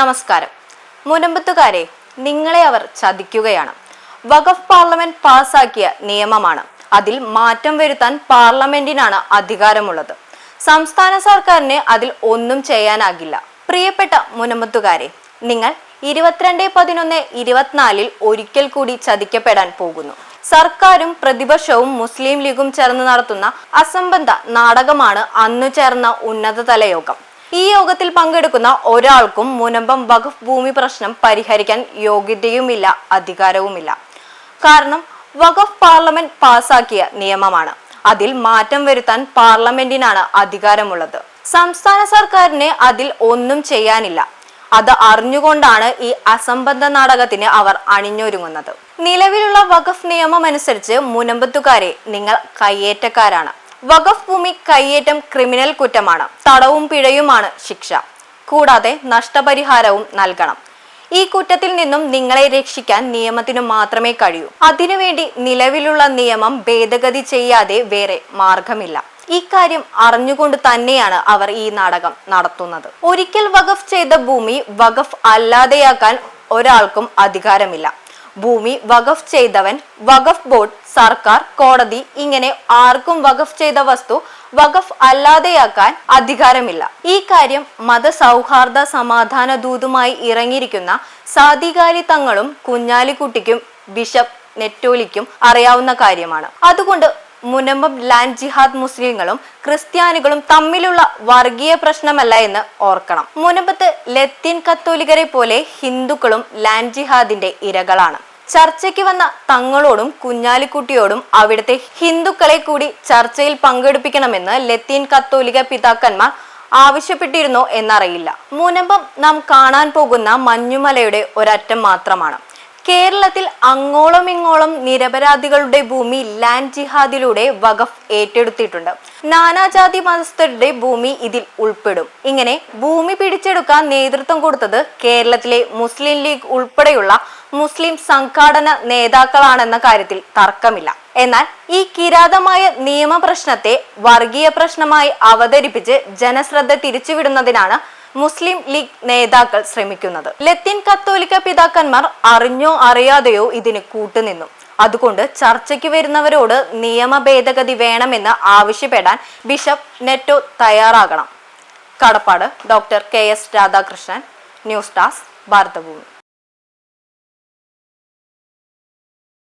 നമസ്കാരം. മുനമ്പത്തുകാരെ നിങ്ങളെ അവർ ചതിക്കുകയാണ്. വഖഫ് പാർലമെന്റ് പാസാക്കിയ നിയമമാണ്. അതിൽ മാറ്റം വരുത്താൻ പാർലമെന്റിനാണ് അധികാരമുള്ളത്. സംസ്ഥാന സർക്കാരിന് അതിൽ ഒന്നും ചെയ്യാനാകില്ല. പ്രിയപ്പെട്ട മുനമ്പത്തുകാരെ നിങ്ങൾ ഇരുപത്തിരണ്ട് പതിനൊന്ന് ഇരുപത്തിനാലിൽ ഒരിക്കൽ കൂടി ചതിക്കപ്പെടാൻ പോകുന്നു. സർക്കാരും പ്രതിപക്ഷവും മുസ്ലിം ലീഗും ചേർന്ന് നടത്തുന്ന അസംബന്ധ നാടകമാണ് അന്നു ചേർന്ന ഉന്നതതല യോഗം ഈ യോഗത്തിൽ പങ്കെടുക്കുന്ന ഒരാൾക്കും മുനമ്പം വഖഫ് ഭൂമി പ്രശ്നം പരിഹരിക്കാൻ യോഗ്യതയുമില്ല അധികാരവുമില്ല. കാരണം വഖഫ് പാർലമെന്റ് പാസാക്കിയ നിയമമാണ്. അതിൽ മാറ്റം വരുത്താൻ പാർലമെന്റിനാണ് അധികാരമുള്ളത്. സംസ്ഥാന സർക്കാരിന് അതിൽ ഒന്നും ചെയ്യാനില്ല. അത് അറിഞ്ഞുകൊണ്ടാണ് ഈ അസംബന്ധ നാടകത്തിന് അവർ അണിഞ്ഞൊരുങ്ങുന്നത്. നിലവിലുള്ള വഖഫ് നിയമം അനുസരിച്ച് മുനമ്പത്തുകാരെ നിങ്ങൾ കയ്യേറ്റക്കാരാണ്. വഖഫ് ഭൂമി കൈയേറ്റം ക്രിമിനൽ കുറ്റമാണ്. തടവും പിഴയുമാണ് ശിക്ഷ. കൂടാതെ നഷ്ടപരിഹാരവും നൽകണം. ഈ കുറ്റത്തിൽ നിന്നും നിങ്ങളെ രക്ഷിക്കാൻ നിയമത്തിനു മാത്രമേ കഴിയൂ. അതിനുവേണ്ടി നിലവിലുള്ള നിയമം ഭേദഗതി ചെയ്യാതെ വേറെ മാർഗമില്ല. ഇക്കാര്യം അറിഞ്ഞുകൊണ്ട് തന്നെയാണ് അവർ ഈ നാടകം നടത്തുന്നത്. ഒരിക്കൽ വഖഫ് ചെയ്ത ഭൂമി വഖഫ് അല്ലാതെയാക്കാൻ ഒരാൾക്കും അധികാരമില്ല. ഭൂമി വഖഫ് ചെയ്തവൻ വഖഫ് ബോർഡ് സർക്കാർ കോടതി ഇങ്ങനെ ആർക്കും വഖഫ് ചെയ്ത വസ്തു വഖഫ് അല്ലാതെയാക്കാൻ അധികാരമില്ല. ഈ കാര്യം മതസൗഹാർദ്ദ സമാധാന ദൂതുമായി ഇറങ്ങിയിരിക്കുന്ന സാധികാരി തങ്ങളും കുഞ്ഞാലിക്കുട്ടിക്കും ബിഷപ്പ് നെറ്റോലിക്കും അറിയാവുന്ന കാര്യമാണ്. അതുകൊണ്ട് മുനമ്പം ലാൻഡ് ജിഹാദ് മുസ്ലിങ്ങളും ക്രിസ്ത്യാനികളും തമ്മിലുള്ള വർഗീയ പ്രശ്നമല്ല എന്ന് ഓർക്കണം. മുനമ്പത്ത് ലത്തീൻ കത്തോലിക്കരെ പോലെ ഹിന്ദുക്കളും ലാൻഡ് ജിഹാദിന്റെ ഇരകളാണ്. ചർച്ചയ്ക്ക് വന്ന തങ്ങളോടും കുഞ്ഞാലിക്കുട്ടിയോടും അവിടുത്തെ ഹിന്ദുക്കളെ കൂടി ചർച്ചയിൽ പങ്കെടുപ്പിക്കണമെന്ന് ലത്തീൻ കത്തോലിക പിതാക്കന്മാർ ആവശ്യപ്പെട്ടിരുന്നോ എന്നറിയില്ല. മുനമ്പം നാം കാണാൻ പോകുന്ന മഞ്ഞുമലയുടെ ഒരറ്റം മാത്രമാണ്. കേരളത്തിൽ അങ്ങോളം ഇങ്ങോളം നിരപരാധികളുടെ ഭൂമി ലാൻഡ് ജിഹാദിലൂടെ വഖഫ് ഏറ്റെടുത്തിട്ടുണ്ട്. നാനാജാതി മതസ്ഥരുടെ ഭൂമി ഇതിൽ ഉൾപ്പെടും. ഇങ്ങനെ ഭൂമി പിടിച്ചെടുക്കാൻ നേതൃത്വം കൊടുത്തത് കേരളത്തിലെ മുസ്ലിം ലീഗ് ഉൾപ്പെടെയുള്ള മുസ്ലിം സംഘാടന നേതാക്കളാണെന്ന കാര്യത്തിൽ തർക്കമില്ല. എന്നാൽ ഈ കിരാതമായ നിയമപ്രശ്നത്തെ വർഗീയ പ്രശ്നമായി അവതരിപ്പിച്ച് ജനശ്രദ്ധ തിരിച്ചുവിടുന്നതിനാണ് മുസ്ലിം ലീഗ് നേതാക്കൾ ശ്രമിക്കുന്നത്. ലത്തീൻ കത്തോലിക്ക പിതാക്കന്മാർ അറിഞ്ഞോ അറിയാതെയോ ഇതിന് കൂട്ടുനിന്നു. അതുകൊണ്ട് ചർച്ചയ്ക്ക് വരുന്നവരോട് നിയമ ഭേദഗതി വേണമെന്ന് ആവശ്യപ്പെടാൻ ബിഷപ്പ് നെറ്റോ തയ്യാറാകണം. കടപ്പാട് doctor K S Radhakrishnan news ഡാസ് Bharathabhoomi.